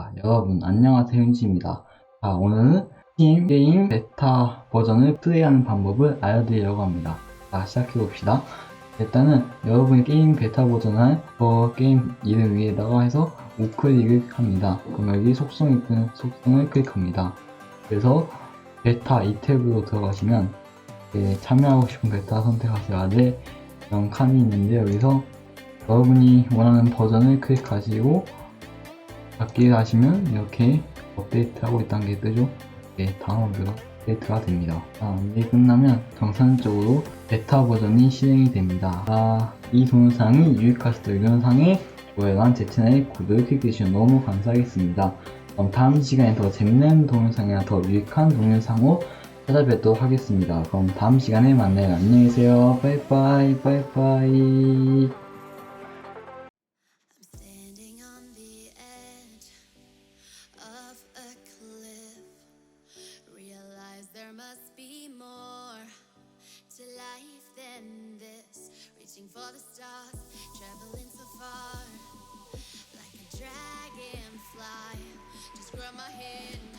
자, 여러분 안녕하세요 윤지입니다. 자, 오늘은 스팀 게임 베타 버전을 플레이하는 방법을 알려드리려고 합니다. 자, 시작해봅시다. 일단은 여러분이 게임 베타 버전을 그 게임 이름 위에다가 해서 우클릭을 합니다. 그럼 여기 속성 있는 속성을 클릭합니다. 그래서 베타 이 탭으로 들어가시면 예, 참여하고 싶은 베타 선택하세요. 아래 이런 칸이 있는데 여기서 여러분이 원하는 버전을 클릭하시고 받기 하시면 이렇게 업데이트하고 있다는 게 뜨죠. 이렇게 다운로드가 업데이트가 됩니다. 자, 이게 끝나면 정상적으로 베타 버전이 실행이 됩니다. 아, 이 동영상이 유익하셨던 이 동영상에 좋아요랑 제 채널에 구독을 클릭해주시면 너무 감사하겠습니다. 그럼 다음 시간에 더 재밌는 동영상이나 더 유익한 동영상으로 찾아뵙도록 하겠습니다. 그럼 다음 시간에 만나요. 안녕히 계세요. 빠이빠이, 빠이빠이. For the stars, traveling so far, like a dragonfly. Just grab my hand,